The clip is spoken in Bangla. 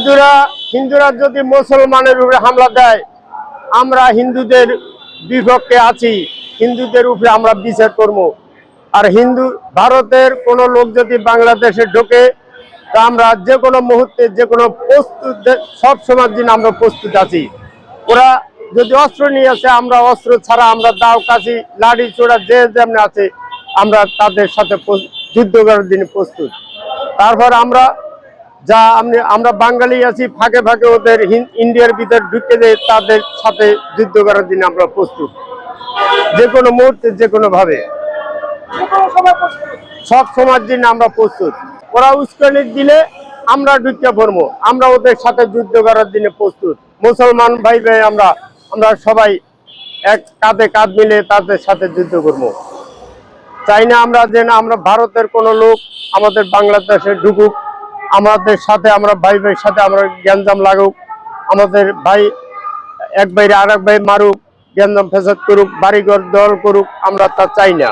হিন্দুরা হিন্দুরা যদি মুসলমানের উপরে হামলা দেয়, আমরা হিন্দুদের বিপক্ষে আছি, হিন্দুদের উপরে আমরা বিচার করব। আর হিন্দু, ভারতের কোনো লোক যদি বাংলাদেশে ঢোকে, তা আমরা যে কোনো মুহূর্তে, যে কোনো প্রস্তুত, সব সময়ের দিন আমরা প্রস্তুত আছি। ওরা যদি অস্ত্র নিয়ে আসে, আমরা অস্ত্র ছাড়া আমরা দাও কাছি লাঠি চোড়া যে যেমন আছে, আমরা তাদের সাথে যুদ্ধ করার দিনে প্রস্তুত। তারপর আমরা যা আমি আমরা বাঙালি আছি, ফাঁকে ফাঁকে ওদের ইন্ডিয়ার ভিতর ঢুকে যে তাদের সাথে যুদ্ধ করার দিনে আমরা প্রস্তুত। যে কোনো মুহূর্তে, যে কোনো ভাবে। সব সময়ের দিন আমরা প্রস্তুত। ওরা উস্কানি দিলে আমরা ঢুকে পড়ব। আমরা ওদের সাথে যুদ্ধ করার দিনে প্রস্তুত। মুসলমান ভাই ভাই আমরা আমরা সবাই এক কাঁধে কাঁধ মিলে তাদের সাথে যুদ্ধ করব। চাই না আমরা যে না আমরা ভারতের কোনো লোক আমাদের বাংলাদেশে ঢুকুক। আমাদের সাথে, আমরা ভাই ভাইয়ের সাথে আমরা গ্যাঞ্জাম লাগুক, আমাদের ভাই এক ভাইরে আর এক ভাই মারুক, গ্যাঞ্জাম ফেসাদ করুক, বাড়িঘর দল করুক, আমরা তা চাই না।